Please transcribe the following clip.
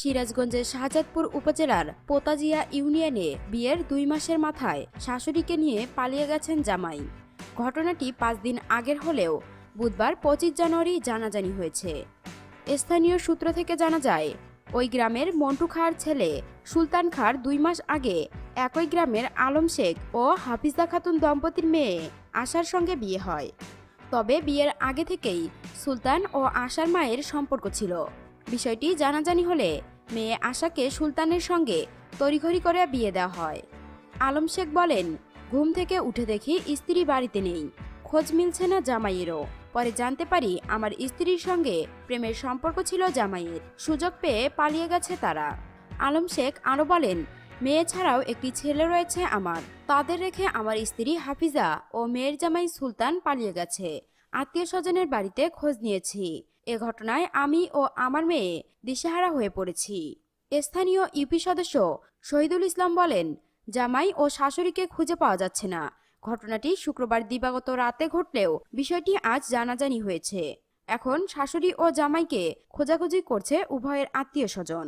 সিরাজগঞ্জের শাহজাদপুর উপজেলার পোতাজিয়া ইউনিয়নে বিয়ের দুই মাসের মাথায় শাশুড়িকে নিয়ে পালিয়ে গেছেন জামাই। ঘটনাটি পাঁচ দিন আগের হলেও বুধবার পঁচিশ জানুয়ারি জানাজানি হয়েছে। স্থানীয় সূত্র থেকে জানা যায়, ওই গ্রামের মন্টু খাঁর ছেলে সুলতান খাঁর দুই মাস আগে একই গ্রামের আলম শেখ ও হাফিজা খাতুন দম্পতির মেয়ে আশার সঙ্গে বিয়ে হয়। তবে বিয়ের আগে থেকেই সুলতান ও আশার মায়ের সম্পর্ক ছিল। বিষয়টি জানাজানি হলে মেয়ে আশাকে সুলতানের সঙ্গে তড়িঘড়ি করে বিয়ে দেওয়া হয়। আলম শেখ বলেন, ঘুম থেকে উঠে দেখি স্ত্রী বাড়িতে নেই, খোঁজ মিলছে না জামাইয়েরও। পরে জানতে পারি আমার স্ত্রীর সঙ্গে প্রেমের সম্পর্ক ছিল জামাইয়ের। সুযোগ পেয়ে পালিয়ে গেছে তারা। আলম শেখ আরও বলেন, মেয়ে ছাড়াও একটি ছেলে রয়েছে আমার। তাদের রেখে আমার স্ত্রী হাফিজা ও মেয়ের জামাই সুলতান পালিয়ে গেছে। আত্মীয় স্বজনের বাড়িতে খোঁজ নিয়েছি। এ ঘটনায় আমি ও আমার মেয়ে দিশেহারা হয়ে পড়েছি। স্থানীয় ইউপি সদস্য শহীদুল ইসলাম বলেন, জামাই ও শাশুড়িকে খুঁজে পাওয়া যাচ্ছে না। ঘটনাটি শুক্রবার দিবাগত রাতে ঘটলেও বিষয়টি আজ জানাজানি হয়েছে। এখন শাশুড়ি ও জামাইকে খোঁজাখুঁজি করছে উভয়ের আত্মীয় স্বজন।